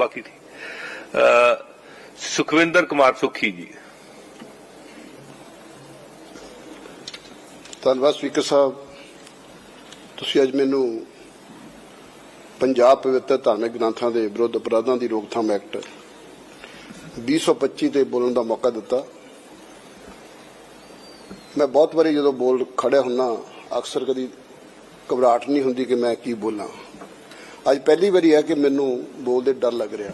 ਬਾਕੀ ਠੀਕ। ਸੁਖਵਿੰਦਰ ਕੁਮਾਰ ਸੁਖੀ ਜੀ। ਧੰਨਵਾਦ ਸਪੀਕਰ ਸਾਹਿਬ। ਤੁਸੀਂ ਅੱਜ ਮੈਨੂੰ ਪੰਜਾਬ ਪਵਿੱਤਰ ਧਾਰਮਿਕ ਗ੍ਰੰਥਾਂ ਦੇ ਵਿਰੁੱਧ ਅਪਰਾਧਾਂ ਦੀ ਰੋਕਥਾਮ ਐਕਟ 2025 ਤੇ ਬੋਲਣ ਦਾ ਮੌਕਾ ਦਿੱਤਾ। ਮੈਂ ਬਹੁਤ ਵਾਰੀ ਜਦੋਂ ਬੋਲ ਖੜਿਆ ਹੁੰਨਾ, ਅਕਸਰ ਕਦੀ ਘਬਰਾਹਟ ਨਹੀਂ ਹੁੰਦੀ ਕਿ ਮੈਂ ਕੀ ਬੋਲਾਂ। ਅੱਜ ਪਹਿਲੀ ਵਾਰੀ ਹੈ ਕਿ ਮੈਨੂੰ ਬੋਲਦੇ ਡਰ ਲੱਗ ਰਿਹਾ।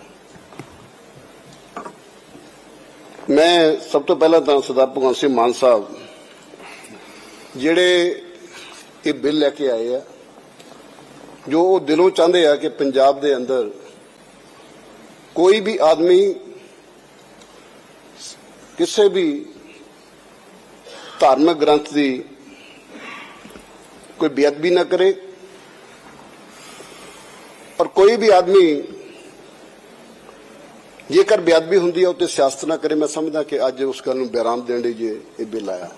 ਮੈਂ ਸਭ ਤੋਂ ਪਹਿਲਾਂ ਤਾਂ ਸਰਦਾਰ ਭਗਵੰਤ ਸਿੰਘ ਮਾਨ ਸਾਹਿਬ ਜਿਹੜੇ ਇਹ ਬਿੱਲ ਲੈ ਕੇ ਆਏ ਆ, ਜੋ ਉਹ ਦਿਲੋਂ ਚਾਹੁੰਦੇ ਆ ਕਿ ਪੰਜਾਬ ਦੇ ਅੰਦਰ ਕੋਈ ਵੀ ਆਦਮੀ ਕਿਸੇ ਵੀ ਧਾਰਮਿਕ ਗ੍ਰੰਥ ਦੀ ਕੋਈ ਬੇਅਦਬੀ ਨਾ ਕਰੇ ਔਰ ਕੋਈ ਵੀ ਆਦਮੀ ਜੇਕਰ ਬੇਅਦਬੀ ਹੁੰਦੀ ਹੈ ਉੱਤੇ ਸਿਆਸਤ ਨਾ ਕਰੇ, ਮੈਂ ਸਮਝਦਾ ਕਿ ਅੱਜ ਉਸ ਗੱਲ ਨੂੰ ਬਿਆਰਾਮ ਦੇਣ ਲਈ ਜੇ ਇਹ ਬਿੱਲ ਆਇਆ।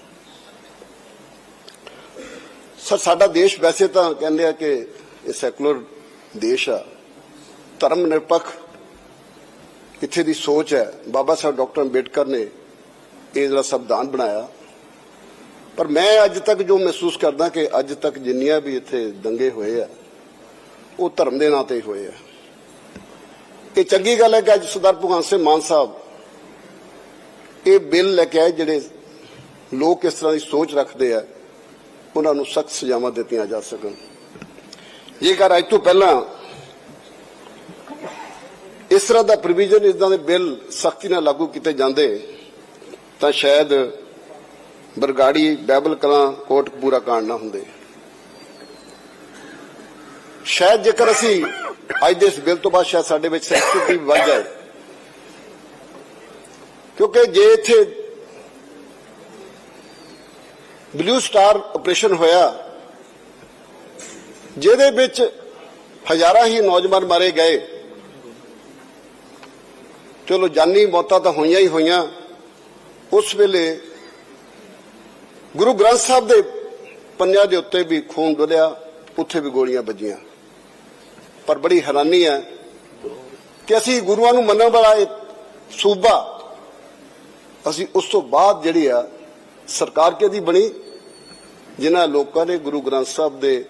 ਸਰ, ਸਾਡਾ ਦੇਸ਼ ਵੈਸੇ ਤਾਂ ਕਹਿੰਦੇ ਆ ਕਿ ਇਹ ਸੈਕੂਲਰ ਦੇਸ਼ ਆ। ਧਰਮ ਨਿਰਪੱਖ ਇੱਥੇ ਦੀ ਸੋਚ ਹੈ। ਬਾਬਾ ਸਾਹਿਬ ਡਾਕਟਰ ਅੰਬੇਡਕਰ ਨੇ ਇਹ ਜਿਹੜਾ ਸੰਵਿਧਾਨ ਬਣਾਇਆ। ਪਰ ਮੈਂ ਅੱਜ ਤੱਕ ਜੋ ਮਹਿਸੂਸ ਕਰਦਾ ਕਿ ਅੱਜ ਤੱਕ ਜਿੰਨੀਆਂ ਵੀ ਇੱਥੇ ਦੰਗੇ ਹੋਏ ਆ ਉਹ ਧਰਮ ਦੇ ਨਾਂ ਤੇ ਹੋਏ ਆ। ਇਹ ਚੰਗੀ ਗੱਲ ਹੈ ਕਿ ਅੱਜ ਸਰਦਾਰ ਭਗਵੰਤ ਸਿੰਘ ਮਾਨ ਸਾਹਿਬ ਇਹ ਬਿੱਲ ਲੈ ਕੇ ਆਏ, ਜਿਹੜੇ ਲੋਕ ਇਸ ਤਰ੍ਹਾਂ ਦੀ ਸੋਚ ਰੱਖਦੇ ਆ, ਉਹਨਾਂ ਨੂੰ ਸਖਤ ਸਜ਼ਾਵਾਂ ਦਿੱਤੀਆਂ ਜਾ ਸਕਣ। ਜੇਕਰ ਅੱਜ ਤੋਂ ਪਹਿਲਾਂ ਇਸ ਤਰ੍ਹਾਂ ਦਾ ਪ੍ਰੋਵੀਜ਼ਨ ਇਦਾਂ ਦੇ ਬਿੱਲ ਸਖਤੀ ਨਾਲ ਲਾਗੂ ਕੀਤੇ ਜਾਂਦੇ, ਤਾਂ ਸ਼ਾਇਦ ਬਰਗਾੜੀ ਬੈਬਲ ਕਲਾਂ ਕੋਟ ਪੂਰਾ ਕਾਂਡ ਨਾ ਹੁੰਦੇ। ਸ਼ਾਇਦ ਜੇਕਰ ਅਸੀਂ ਅੱਜ ਦੇ ਇਸ ਬਿੱਲ ਤੋਂ ਬਾਅਦ ਸ਼ਾਇਦ ਸਾਡੇ ਵਿੱਚ ਸੈਂਸਿਟਿਵਿਟੀ ਵੱਧ ਜਾਏ। ਕਿਉਂਕਿ ਜੇ ਇੱਥੇ ਬਲੂ ਸਟਾਰ ਆਪਰੇਸ਼ਨ ਹੋਇਆ, ਜਿਹਦੇ ਵਿੱਚ ਹਜ਼ਾਰਾਂ ਹੀ ਨੌਜਵਾਨ ਮਾਰੇ ਗਏ, ਚਲੋ ਜਾਨੀ ਮੌਤਾਂ ਤਾਂ ਹੋਈਆਂ ਹੀ ਹੋਈਆਂ, ਉਸ ਵੇਲੇ ਗੁਰੂ ਗ੍ਰੰਥ ਸਾਹਿਬ ਦੇ ਪੰਨਿਆਂ ਦੇ ਉੱਤੇ ਵੀ ਖੂਨ ਡੁੱਲਿਆ, ਉੱਥੇ ਵੀ ਗੋਲੀਆਂ ਵੱਜੀਆਂ। ਪਰ ਬੜੀ ਹੈਰਾਨੀ ਹੈ ਕਿ ਅਸੀਂ ਗੁਰੂਆਂ ਨੂੰ ਮੰਨਣ ਵਾਲਾ ਇਹ ਸੂਬਾ ਅਸੀਂ ਉਸ ਤੋਂ ਬਾਅਦ ਜਿਹੜੀ ਆ, ਸਰਕਾਰ ਕਿਹਦੀ ਬਣੀ? ਜਿਨ੍ਹਾਂ ਲੋਕਾਂ ਨੇ ਗੁਰੂ ਗ੍ਰੰਥ ਸਾਹਿਬ ਦੇ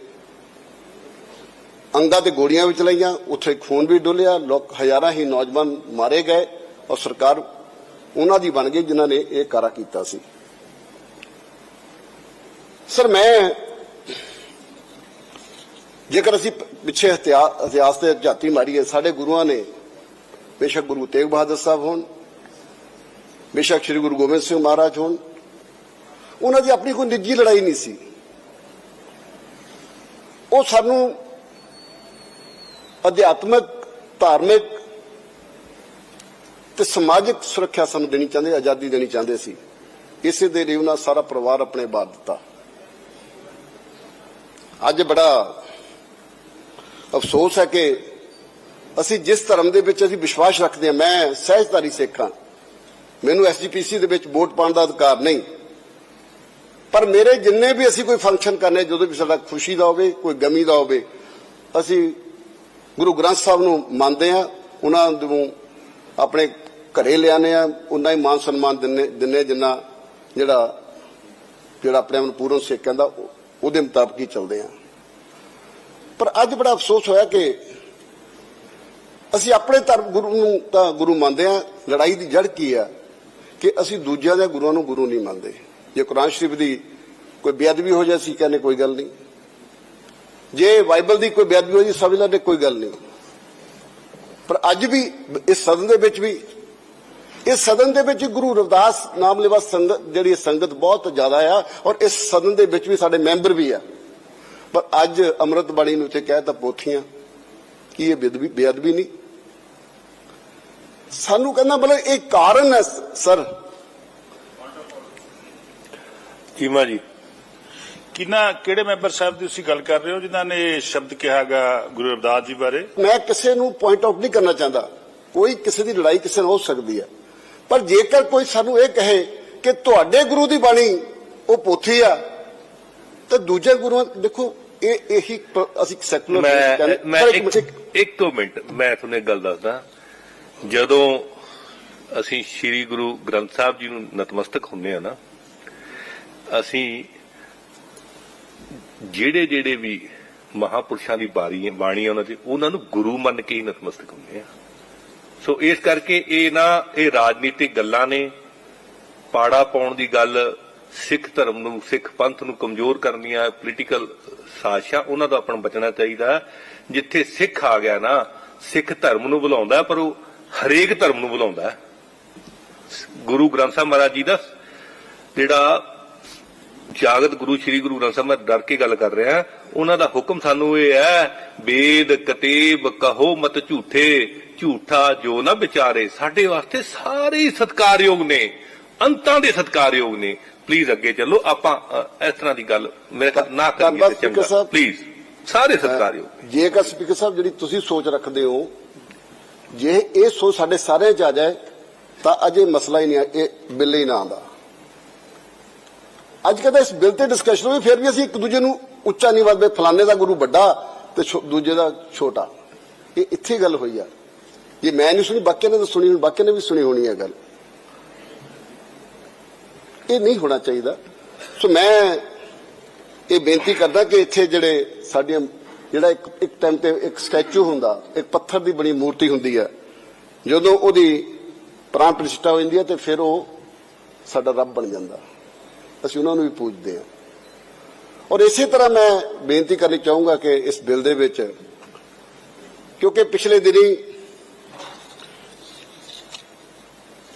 ਅੰਗਾਂ ਤੇ ਗੋਲੀਆਂ ਵੀ ਚਲਾਈਆਂ, ਉੱਥੇ ਖੂਨ ਵੀ ਡੁੱਲਿਆ, ਲੋਕ ਹਜ਼ਾਰਾਂ ਹੀ ਨੌਜਵਾਨ ਮਾਰੇ ਗਏ ਔਰ ਸਰਕਾਰ ਉਹਨਾਂ ਦੀ ਬਣ ਗਈ ਜਿਨ੍ਹਾਂ ਨੇ ਇਹ ਕਾਰਾ ਕੀਤਾ ਸੀ। ਸਰ, ਮੈਂ ਜੇਕਰ ਅਸੀਂ ਪਿੱਛੇ ਇਤਿਹਾ- ਇਤਿਹਾਸ ਤੇ ਝਾਤੀ ਮਾਰੀਏ ਸਾਡੇ ਗੁਰੂਆਂ ਨੇ। ਬੇਸ਼ੱਕ ਗੁਰੂ ਤੇਗ ਬਹਾਦਰ ਸਾਹਿਬ ਹੋਣ, ਬੇਸ਼ੱਕ ਸ੍ਰੀ ਗੁਰੂ ਗੋਬਿੰਦ ਸਿੰਘ ਮਹਾਰਾਜ ਹੋਣ, ਉਹਨਾਂ ਦੀ ਆਪਣੀ ਕੋਈ ਨਿੱਜੀ ਲੜਾਈ ਨਹੀਂ ਸੀ। ਉਹ ਸਾਨੂੰ ਅਧਿਆਤਮਿਕ, ਧਾਰਮਿਕ ਤੇ ਸਮਾਜਿਕ ਸੁਰੱਖਿਆ ਸਾਨੂੰ ਦੇਣੀ ਚਾਹੁੰਦੇ, ਆਜ਼ਾਦੀ ਦੇਣੀ ਚਾਹੁੰਦੇ ਸੀ। ਇਸੇ ਦੇ ਲਈ ਉਹਨਾਂ ਸਾਰਾ ਪਰਿਵਾਰ ਆਪਣੇ ਬਾਰ ਦਿੱਤਾ। ਅੱਜ ਬੜਾ ਅਫਸੋਸ ਹੈ ਕਿ ਅਸੀਂ ਜਿਸ ਧਰਮ ਦੇ ਵਿੱਚ ਅਸੀਂ ਵਿਸ਼ਵਾਸ ਰੱਖਦੇ ਹਾਂ, ਮੈਂ ਸਹਿਜਧਾਰੀ ਸਿੱਖ ਹਾਂ। ਮੈਨੂੰ ਐਸਜੀਪੀਸੀ ਦੇ ਵਿੱਚ ਵੋਟ ਪਾਉਣ ਦਾ ਅਧਿਕਾਰ ਨਹੀਂ। ਪਰ ਮੇਰੇ ਜਿੰਨੇ ਵੀ ਅਸੀਂ ਕੋਈ ਫੰਕਸ਼ਨ ਕਰਨੇ, ਜਦੋਂ ਵੀ ਸਾਡਾ ਖੁਸ਼ੀ ਦਾ ਹੋਵੇ, ਕੋਈ ਗਮੀ ਦਾ ਹੋਵੇ, ਅਸੀਂ ਗੁਰੂ ਗ੍ਰੰਥ ਸਾਹਿਬ ਨੂੰ ਮੰਨਦੇ ਆ ਉਹਨਾਂ ਨੂੰ ਆਪਣੇ ਘਰੇ ਲਿਆਨੇ ਆ ਉਹਨਾਂ ਹੀ ਮਾਨ ਸਨਮਾਨ ਦਿੰਨੇ ਦਿੰਨੇ ਜਿੰਨਾ ਜਿਹੜਾ ਜਿਹੜਾ ਆਪਣੇ ਆਪ ਨੂੰ ਪੂਰਨ ਸਿੱਖ ਕਹਿੰਦਾ ਉਹਦੇ ਮੁਤਾਬਕ ਹੀ ਚੱਲਦੇ ਆ ਪਰ ਅੱਜ ਬੜਾ ਅਫਸੋਸ ਹੋਇਆ ਕਿ ਅਸੀਂ ਆਪਣੇ ਧਰਮ ਗੁਰੂ ਨੂੰ ਤਾਂ ਗੁਰੂ ਮੰਨਦੇ ਆ ਲੜਾਈ ਦੀ ਜੜ ਕੀ ਆ ਕਿ ਅਸੀਂ ਦੂਜਿਆਂ ਦੇ ਗੁਰੂਆਂ ਨੂੰ ਗੁਰੂ ਨਹੀਂ ਮੰਨਦੇ। ਜੇ ਕੁਰਾਨ ਸ਼ਰੀਫ ਦੀ ਕੋਈ ਬੇਅਦਬੀ ਹੋ ਜਾਏ ਸੀ ਕਹਿੰਦੇ ਕੋਈ ਗੱਲ ਨਹੀਂ। ਜੇ ਬਾਈਬਲ ਦੀ ਕੋਈ ਬੇਅਦਬੀ ਹੋ ਜੀ ਸਮਝ ਲੈਂਦੇ ਕੋਈ ਗੱਲ ਨਹੀਂ। ਪਰ ਅੱਜ ਵੀ ਇਸ ਸਦਨ ਦੇ ਵਿੱਚ ਵੀ, ਇਸ ਸਦਨ ਦੇ ਵਿੱਚ ਗੁਰੂ ਰਵਿਦਾਸ ਨਾਮ ਲੈਵਾ ਸੰਗਤ, ਜਿਹੜੀ ਸੰਗਤ ਬਹੁਤ ਜ਼ਿਆਦਾ ਆ, ਔਰ ਇਸ ਸਦਨ ਦੇ ਵਿੱਚ ਵੀ ਸਾਡੇ ਮੈਂਬਰ ਵੀ ਆ। ਪਰ ਅੱਜ ਅੰਮ੍ਰਿਤ ਬਾਣੀ ਨੂੰ ਉੱਥੇ ਕਹਿਤਾ ਪੋਥੀਆਂ ਕੀ ਇਹ ਬੇਅਦਬੀ ਬੇਅਦਬੀ ਨਹੀਂ। ਸਾਨੂੰ ਕਹਿੰਦਾ ਮਤਲਬ ਇਹ ਕਾਰਨ ਹੈ ਸਰ। ਚੀਮਾ ਜੀ। ਕਿੰਨਾ ਕਿਹੜੇ ਮੈਂਬਰ ਸਾਹਿਬ ਦੀ ਤੁਸੀਂ ਗੱਲ ਕਰ ਰਹੇ ਹੋ ਜਿਨ੍ਹਾਂ ਨੇ ਇਹ ਸ਼ਬਦ ਕਿਹਾਗਾ ਗੁਰੂ ਰਵਿਦਾਸ ਜੀ ਬਾਰੇ? ਮੈਂ ਕਿਸੇ ਨੂੰ ਪੁਆਇੰਟ ਆਊਟ ਨਹੀਂ ਕਰਨਾ ਚਾਹੁੰਦਾ। ਕੋਈ ਕਿਸੇ ਦੀ ਲੜਾਈ ਕਿਸੇ ਨਾਲ ਹੋ ਸਕਦੀ ਹੈ। ਪਰ ਜੇਕਰ ਕੋਈ ਸਾਨੂੰ ਇਹ ਕਹੇ ਕਿ ਤੁਹਾਡੇ ਗੁਰੂ ਦੀ ਬਾਣੀ ਉਹ ਪੋਥੀ ਆ ਤਾਂ ਦੂਜੇ ਗੁਰੂਆਂ ਦੇਖੋ ਇਹ ਇਹੀ ਅਸੀਂ ਸੈਕੂਲਰ ਮੈਂ ਮੈਂ ਇੱਕ ਮਿੰਟ ਮੈਂ ਤੁਹਾਨੂੰ ਇੱਕ ਗੱਲ ਦੱਸਦਾ। ਜਦੋਂ ਅਸੀਂ ਸ੍ਰੀ ਗੁਰੂ ਗ੍ਰੰਥ ਸਾਹਿਬ ਜੀ ਨੂੰ ਨਤਮਸਤਕ ਹੁੰਨੇ ਆ ਨਾ ਅਸੀਂ ਜਿਹੜੇ ਜਿਹੜੇ ਵੀ ਮਹਾਪੁਰਸ਼ਾਂ ਦੀ ਬਾਰੀ ਬਾਣੀ ਆ ਉਹਨਾਂ ਦੀ ਉਹਨਾਂ ਨੂੰ ਗੁਰੂ ਮੰਨ ਕੇ ਹੀ ਨਤਮਸਤਕ ਹੁੰਦੇ ਆ ਸੋ ਇਸ ਕਰਕੇ ਇਹ ਨਾ ਇਹ ਰਾਜਨੀਤਿਕ ਗੱਲਾਂ ਨੇ ਪਾੜਾ ਪਾਉਣ ਦੀ ਗੱਲ ਸਿੱਖ ਧਰਮ ਨੂੰ, ਸਿੱਖ ਪੰਥ ਨੂੰ ਕਮਜ਼ੋਰ ਕਰਨੀਆਂ ਪੋਲੀਟੀਕਲ ਸਾਜ਼ਿਸ਼ਾਂ, ਉਹਨਾਂ ਤੋਂ ਆਪਾਂ ਬਚਣਾ ਚਾਹੀਦਾ ਜਿੱਥੇ ਸਿੱਖ ਆ ਗਿਆ ਨਾ, ਸਿੱਖ ਧਰਮ ਨੂੰ ਬੁਲਾਉਂਦਾ ਪਰ ਉਹ ਹਰੇਕ ਧਰਮ ਨੂੰ ਬੁਲਾਉਂਦਾ ਗੁਰੂ ਗ੍ਰੰਥ ਸਾਹਿਬ ਮਹਾਰਾਜ ਜੀ ਦਾ ਜਿਹੜਾ ਜਾਗਤ ਗੁਰੂ, ਸ੍ਰੀ ਗੁਰੂ ਗ੍ਰੰਥ ਸਾਹਿਬ ਮੈਂ ਡਰ ਕੇ ਗੱਲ ਕਰ ਰਿਹਾ ਉਹਨਾਂ ਦਾ ਹੁਕਮ ਸਾਨੂੰ ਇਹ ਹੈ, ਵੇਦ ਕਤੇਬ ਕਹੋ ਮਤ ਝੂਠੇ, ਝੂਠਾ ਜੋ ਨਾ ਵਿਚਾਰੇ, ਸਾਡੇ ਵਾਸਤੇ ਸਾਰੇ ਹੀ ਸਤਕਾਰਯੋਗ ਨੇ। ਅੰਤਾਂ ਦੇ ਸਤਕਾਰਯੋਗ ਨੇ। ਪਲੀਜ਼ ਅੱਗੇ ਚੱਲੋ। ਆਪਾਂ ਇਸ ਤਰ੍ਹਾਂ ਦੀ ਗੱਲ ਮੇਰੇ ਖਿਆਲ ਨਾ ਕਰੀਏ ਚੰਗਾ। ਪਲੀਜ਼ ਸਾਰੇ ਸਤਕਾਰਯੋਗ। ਜੇਕਰ ਸਪੀਕਰ ਸਾਹਿਬ ਜਿਹੜੀ ਤੁਸੀਂ ਸੋਚ ਰੱਖਦੇ ਹੋ ਜੇ ਇਹ ਸੋਚ ਸਾਡੇ ਸਾਰਿਆਂ 'ਚ ਆ ਜਾਏ ਤਾਂ ਅਜੇ ਮਸਲਾ ਹੀ ਨਹੀਂ ਆ- ਇਹ ਬਿੱਲ ਹੀ ਨਾ ਆਉਂਦਾ। ਅੱਜ ਕਦੇ ਇਸ ਬਿੱਲ ਤੇ ਡਿਸਕਸ਼ਨ ਹੋਈ ਫਿਰ ਵੀ ਅਸੀਂ ਇੱਕ ਦੂਜੇ ਨੂੰ ਉੱਚਾ ਨਹੀਂ ਵੱਧਦੇ। ਫਲਾਣੇ ਦਾ ਗੁਰੂ ਵੱਡਾ ਤੇ ਦੂਜੇ ਦਾ ਛੋਟਾ। ਇਹ ਇੱਥੇ ਗੱਲ ਹੋਈ ਆ। ਜੇ ਮੈਂ ਨਹੀਂ ਸੁਣੀ ਬਾਕੀਆਂ ਨੇ ਤਾਂ ਸੁਣੀ ਹੋਣੀ ਬਾਕੀਆਂ ਨੇ ਵੀ ਸੁਣੀ ਹੋਣੀ ਹੈ ਗੱਲ। ਇਹ ਨਹੀਂ ਹੋਣਾ ਚਾਹੀਦਾ। ਸੋ ਮੈਂ ਇਹ ਬੇਨਤੀ ਕਰਦਾ ਕਿ ਇੱਥੇ ਜਿਹੜੇ ਸਾਡੀਆਂ, ਜਿਹੜਾ ਇੱਕ ਇੱਕ ਟਾਈਮ ਤੇ ਇੱਕ ਸਟੈਚੂ ਹੁੰਦਾ, ਇੱਕ ਪੱਥਰ ਦੀ ਬਣੀ ਮੂਰਤੀ ਹੁੰਦੀ ਹੈ, ਜਦੋਂ ਉਹਦੀ ਪ੍ਰਾਣ ਪ੍ਰਤਿਸ਼ਠਾ ਹੋ ਜਾਂਦੀ ਹੈ ਤੇ ਫਿਰ ਉਹ ਸਾਡਾ ਰੱਬ ਬਣ ਜਾਂਦਾ। ਅਸੀਂ ਉਹਨਾਂ ਨੂੰ ਵੀ ਪੂਜਦੇ ਹਾਂ। ਔਰ ਇਸੇ ਤਰ੍ਹਾਂ ਮੈਂ ਬੇਨਤੀ ਕਰਨੀ ਚਾਹੂੰਗਾ ਕਿ ਇਸ ਬਿੱਲ ਦੇ ਵਿੱਚ, ਕਿਉਂਕਿ ਪਿਛਲੇ ਦਿਨੀ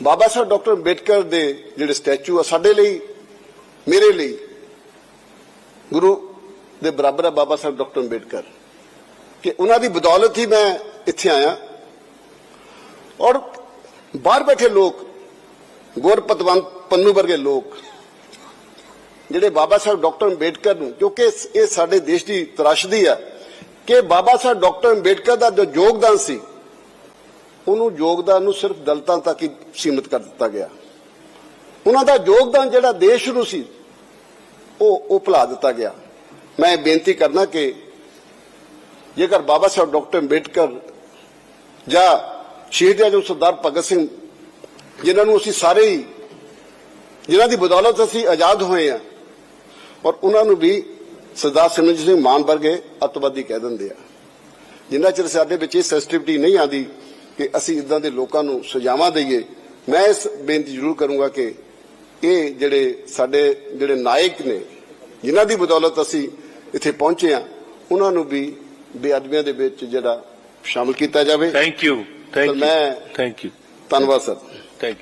ਬਾਬਾ ਸਾਹਿਬ ਡਾਕਟਰ ਅੰਬੇਡਕਰ ਦੇ ਜਿਹੜੇ ਸਟੈਚੂ ਆ ਸਾਡੇ ਲਈ, ਮੇਰੇ ਲਈ, ਗੁਰੂ ਦੇ ਬਰਾਬਰ ਹੈ ਬਾਬਾ ਸਾਹਿਬ ਡਾਕਟਰ ਅੰਬੇਡਕਰ। ਕਿ ਉਹਨਾਂ ਦੀ ਬਦੌਲਤ ਹੀ ਮੈਂ ਇੱਥੇ ਆਇਆ। ਔਰ ਬਾਹਰ ਬੈਠੇ ਲੋਕ ਗੁਰਪਤਵੰਤ ਪੰਨੂ ਵਰਗੇ ਲੋਕ, ਜਿਹੜੇ ਬਾਬਾ ਸਾਹਿਬ ਡਾਕਟਰ ਅੰਬੇਡਕਰ ਨੂੰ, ਕਿਉਂਕਿ ਇਹ ਸਾਡੇ ਦੇਸ਼ ਦੀ ਤਰਾਸ਼ਦੀ ਆ, ਕਿ ਬਾਬਾ ਸਾਹਿਬ ਡਾਕਟਰ ਅੰਬੇਡਕਰ ਦਾ ਜੋ ਯੋਗਦਾਨ ਸੀ ਉਹਨੂੰ ਯੋਗਦਾਨ ਨੂੰ ਸਿਰਫ ਦਲਤਾਂ ਤੱਕ ਹੀ ਸੀਮਿਤ ਕਰ ਦਿੱਤਾ ਗਿਆ। ਉਹਨਾਂ ਦਾ ਯੋਗਦਾਨ ਜਿਹੜਾ ਦੇਸ਼ ਨੂੰ ਸੀ, ਉਹ ਉਹ ਭੁਲਾ ਦਿੱਤਾ ਗਿਆ। ਮੈਂ ਬੇਨਤੀ ਕਰਨਾ ਕਿ ਜੇਕਰ ਬਾਬਾ ਸਾਹਿਬ ਡਾਕਟਰ ਅੰਬੇਡਕਰ ਜਾਂ ਸ਼ਹੀਦ ਆਜਮ ਸਰਦਾਰ ਭਗਤ ਸਿੰਘ, ਜਿਨ੍ਹਾਂ ਨੂੰ ਅਸੀਂ ਸਾਰੇ ਹੀ ਜਿਨ੍ਹਾਂ ਦੀ ਬਦੌਲਤ ਅਸੀਂ ਆਜ਼ਾਦ ਹੋਏ ਆ ਔਰ ਉਹਨਾਂ ਨੂੰ ਵੀ ਸਰਦਾਰ ਸਿਮਰਨਜੀਤ ਸਿੰਘ ਮਾਨ ਵਰਗੇ ਅੱਤਵਾਦੀ ਕਹਿ ਦਿੰਦੇ ਆ। ਜਿੰਨਾ ਚਿਰ ਸਾਡੇ ਵਿੱਚ ਇਹ ਸੈਂਸਿਟਿਵਿਟੀ ਨਹੀਂ ਆਂਦੀ ਕਿ ਅਸੀਂ ਇਦਾਂ ਦੇ ਲੋਕਾਂ ਨੂੰ ਸਜ਼ਾਵਾਂ ਦਈਏ ਮੈਂ ਇਸ ਬੇਨਤੀ ਜ਼ਰੂਰ ਕਰੂੰਗਾ ਕਿ ਇਹ ਜਿਹੜੇ ਸਾਡੇ ਜਿਹੜੇ ਨਾਇਕ ਨੇ ਜਿਨ੍ਹਾਂ ਦੀ ਬਦੌਲਤ ਅਸੀਂ ਇੱਥੇ ਪਹੁੰਚੇ ਆ ਉਹਨਾਂ ਨੂੰ ਵੀ ਬੇਅਦਬੀਆਂ ਦੇ ਵਿੱਚ ਜਿਹੜਾ ਸ਼ਾਮਲ ਕੀਤਾ ਜਾਵੇ। ਥੈਂਕ ਯੂ ਥੈਂਕ ਯੂ ਧੰਨਵਾਦ ਸਰ।